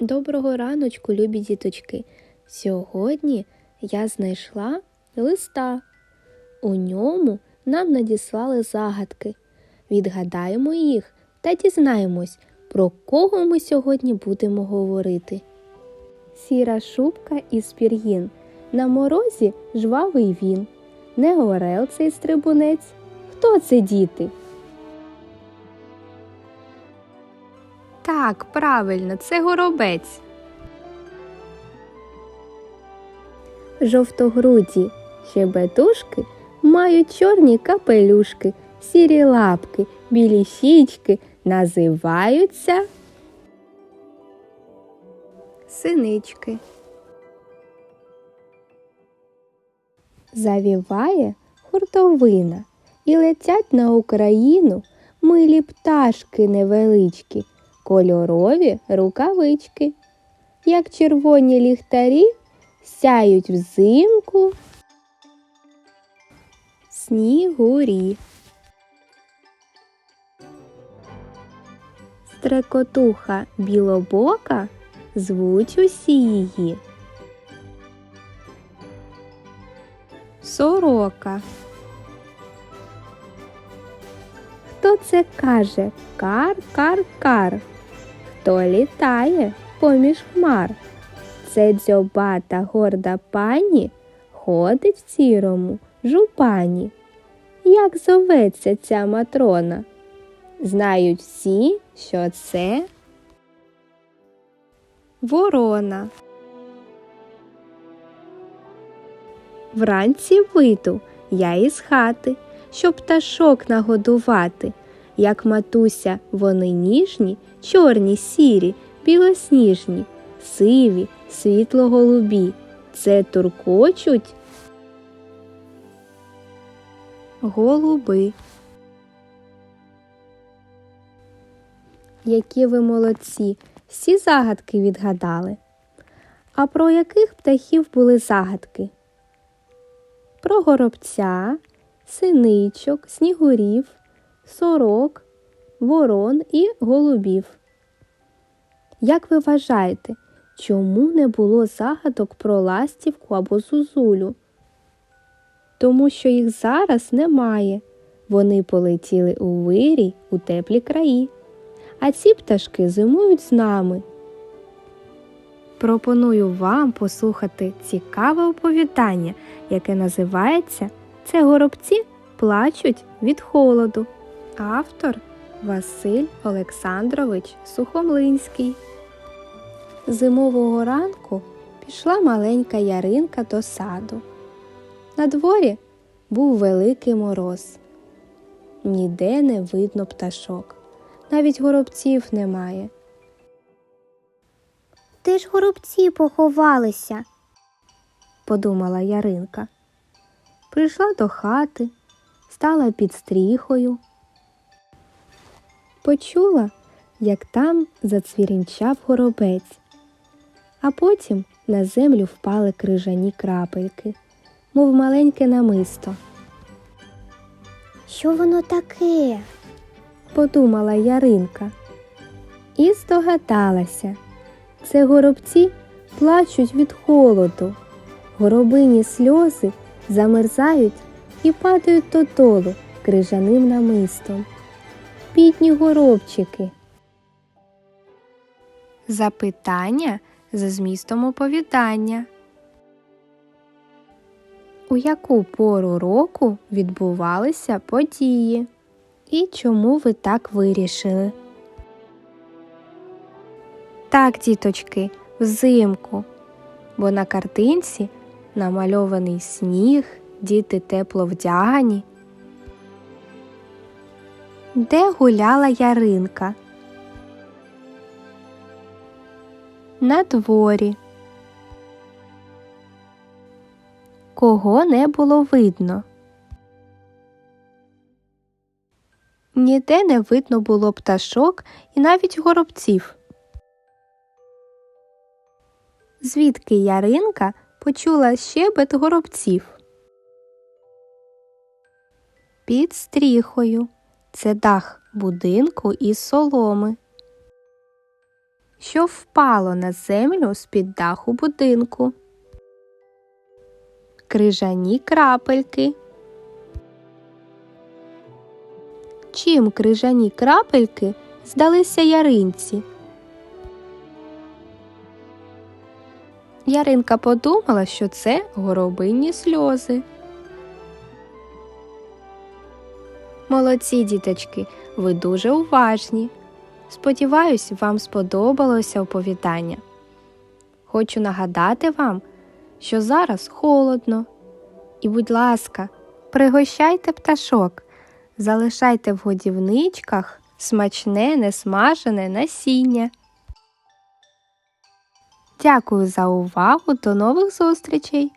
Доброго раночку, любі діточки. Сьогодні я знайшла листа. У ньому нам надіслали загадки. Відгадаємо їх та дізнаємось, про кого ми сьогодні будемо говорити. Сіра шубка із пір'їн. На морозі жвавий він. Не орел цей стрибунець. Хто це діти? Так, правильно, це горобець. Жовтогруді щебетушки мають чорні капелюшки, сірі лапки, білі щічки називаються синички. Завіває хуртовина і летять на Україну милі пташки невеличкі, кольорові рукавички, як червоні ліхтарі сяють взимку снігурі. Стрекотуха білобока звуть усі її. Сорока. Хто це каже кар, Хто літає поміж хмар? Це дзьобата горда пані ходить в сірому жупані. Як зоветься ця матрона? Знають всі, що це ворона. Вранці вийду я із хати, щоб пташок нагодувати. Як матуся, вони ніжні, чорні, сірі, білосніжні, сиві, світло-голубі. Це туркочуть голуби. Які ви молодці, всі загадки відгадали. А про яких птахів були загадки? Про горобця, синичок, снігурів, сорок, ворон і голубів. Як ви вважаєте, чому не було загадок про ластівку або зузулю? Тому що їх зараз немає. Вони полетіли у вирій у теплі краї, а ці пташки зимують з нами. Пропоную вам послухати цікаве оповідання, яке називається Це горобці плачуть від холоду. Автор Василь Олександрович Сухомлинський. Зимового ранку пішла маленька яринка до саду. На дворі був великий мороз. Ніде не видно пташок, навіть горобців немає. Де ж горобці поховалися? подумала Яринка. Прийшла до хати, стала під стріхою. Почула, як там зацвірінчав горобець, а потім на землю впали крижані крапельки, мов маленьке намисто. Що воно таке? подумала Яринка. І здогадалася. Це горобці плачуть від холоду. Горобині сльози замерзають і падають додолу крижаним намистом. Бідні горобчики. Запитання за змістом оповідання. У яку пору року відбувалися події? І чому ви так вирішили? Так, діточки, взимку, бо на картинці намальований сніг, діти тепло вдягані. Де гуляла яринка? На дворі. Кого не було видно? Ніде не видно було пташок і навіть горобців. Звідки Яринка почула щебет горобців? Під стріхою. Це дах будинку із соломи. що впало на землю з-під даху будинку. Крижані крапельки. Чим крижані крапельки здалися яринці? Яринка подумала, що це горобинні сльози. Молодці, діточки, ви дуже уважні. Сподіваюсь, вам сподобалося оповідання. Хочу нагадати вам, що зараз холодно. І, будь ласка, пригощайте пташок, залишайте в годівничках смачне несмажене насіння. Дякую за увагу. До нових зустрічей!